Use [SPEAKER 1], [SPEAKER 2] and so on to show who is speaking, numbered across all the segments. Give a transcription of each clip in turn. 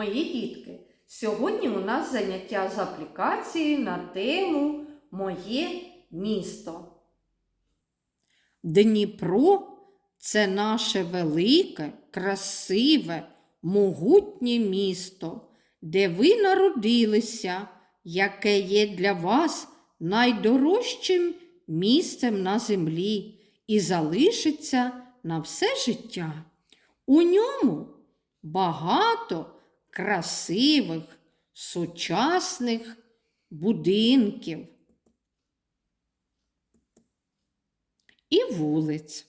[SPEAKER 1] Мої дітки, сьогодні у нас заняття з аплікації на тему Моє місто. Дніпро це наше велике, красиве, могутнє місто, де ви народилися, яке є для вас найдорожчим місцем на землі і залишиться на все життя. У ньому багато красивих, сучасних будинків і вулиць.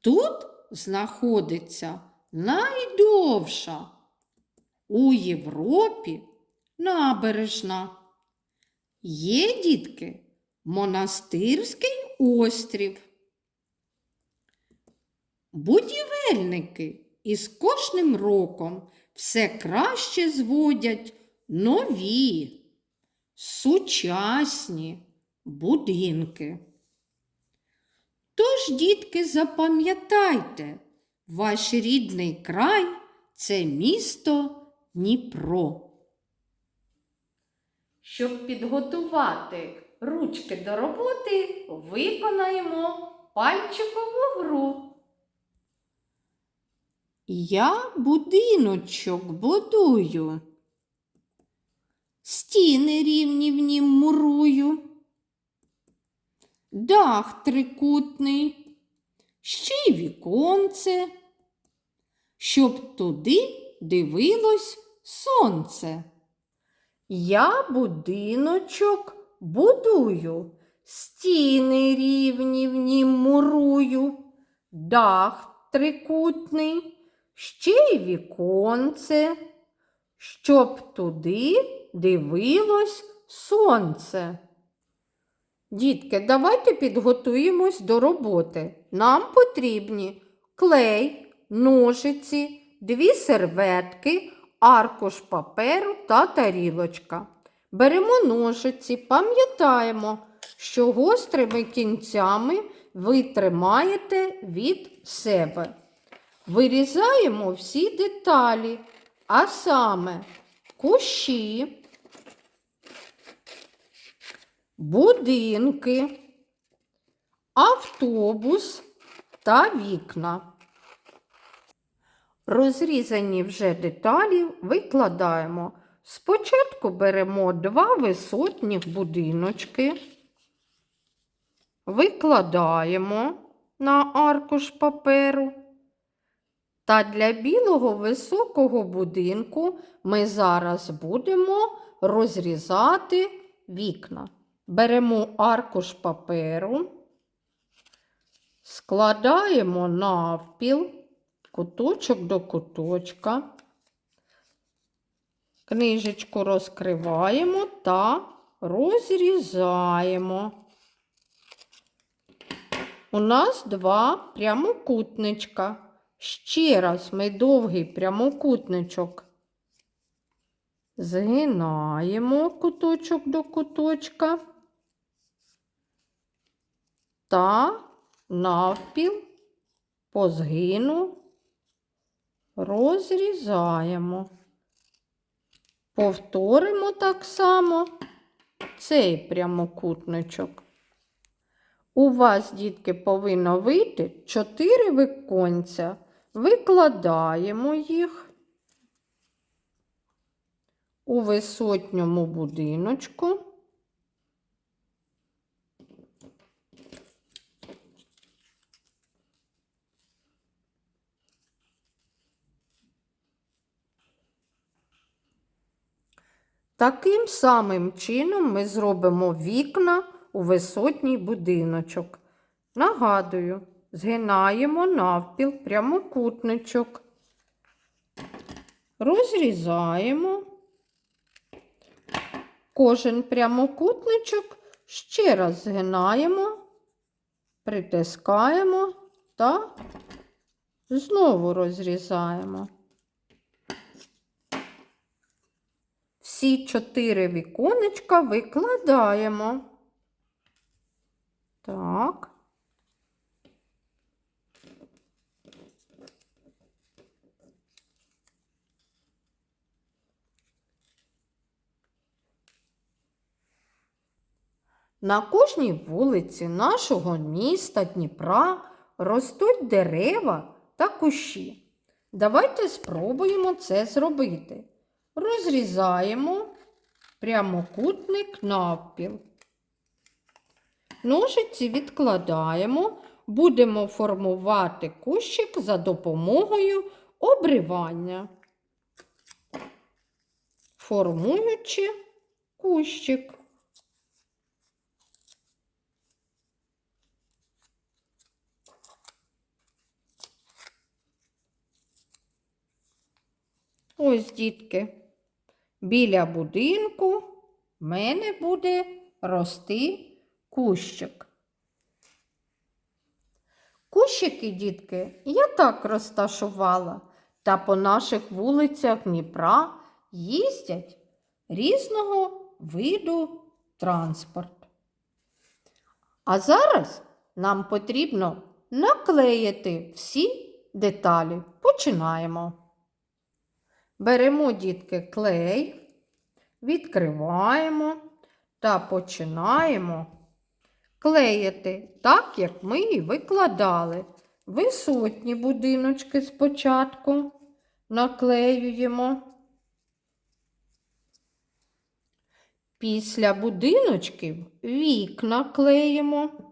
[SPEAKER 1] Тут знаходиться найдовша у Європі набережна. Є, дітки, монастирський острів. Будівельники із кожним роком все краще зводять нові, сучасні будинки. Тож, дітки, запам'ятайте, ваш рідний край це місто Дніпро. Щоб підготувати ручки до роботи, виконаємо пальчикову гру. Я будиночок будую, стіни рівні в нім мурую, дах трикутний, ще й віконце, щоб туди дивилось сонце. Я будиночок будую, стіни рівні в нім мурую, дах трикутний, ще й віконце, щоб туди дивилось сонце. Дітки, давайте підготуємось до роботи. Нам потрібні клей, ножиці, дві серветки, аркуш паперу та тарілочка. Беремо ножиці, пам'ятаємо, що гострими кінцями ви тримаєте від себе. Вирізаємо всі деталі, а саме кущі, будинки, автобус та вікна. Розрізані вже деталі викладаємо. Спочатку беремо два висотних будиночки, викладаємо на аркуш паперу. Та для білого високого будинку ми зараз будемо розрізати вікна. Беремо аркуш паперу, складаємо навпіл, куточок до куточка, книжечку розкриваємо та розрізаємо. У нас два прямокутничка. Ще раз ми довгий прямокутничок згинаємо куточок до куточка та навпіл по згину розрізаємо. Повторимо так само цей прямокутничок. У вас, дітки, повинно вийти 4 виконця. Викладаємо їх у висотньому будиночку. Таким самим чином ми зробимо вікна у висотній будиночок. Нагадую, згинаємо навпіл прямокутничок, розрізаємо кожен прямокутничок, ще раз згинаємо, притискаємо та знову розрізаємо. Всі чотири віконечка викладаємо. Так. На кожній вулиці нашого міста Дніпра ростуть дерева та кущі. Давайте спробуємо це зробити. Розрізаємо прямокутник навпіл. Ножиці відкладаємо, будемо формувати кущик за допомогою обривання, формуючи кущик. Ось, дітки, біля будинку в мене буде рости кущик. Кущики, дітки, я так розташувала, та по наших вулицях Дніпра їздять різного виду транспорт. А зараз нам потрібно наклеїти всі деталі. Починаємо. Беремо, дітки, клей, відкриваємо та починаємо клеїти так, як ми і викладали. Висотні будиночки спочатку наклеюємо. Після будиночків вікна клеїмо.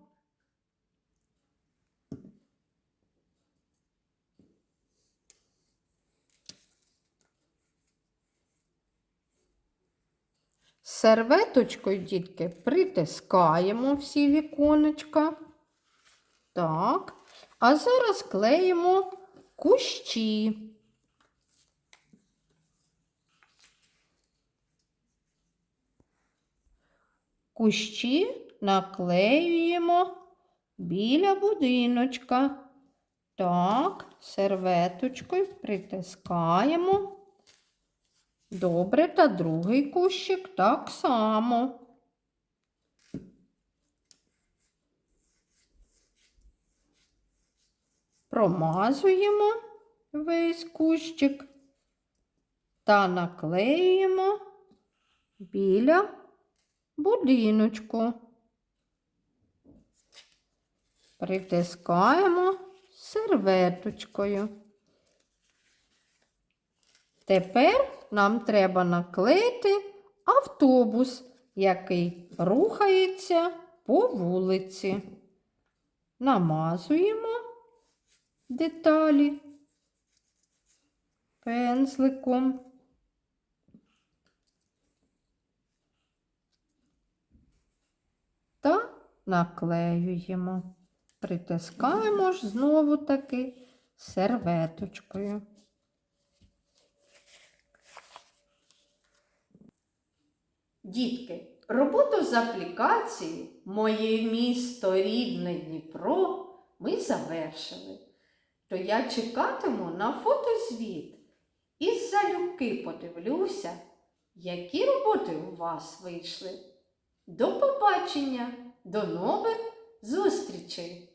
[SPEAKER 1] Серветочкою, дітки, притискаємо всі віконечка. Так. А зараз клеїмо кущі. Кущі наклеюємо біля будиночка. Так, серветочкою притискаємо. Добре, та другий кущик так само. Промазуємо весь кущик та наклеюємо біля будиночку. Притискаємо серветочкою. Тепер нам треба наклеїти автобус, який рухається по вулиці. Намазуємо деталі пензликом. Та наклеюємо. Притискаємо ж знову таки серветочкою. Дітки, роботу з аплікації Моє місто рідне Дніпро ми завершили. То я чекатиму на фотозвіт і з залюбки подивлюся, які роботи у вас вийшли. До побачення, до нових зустрічей!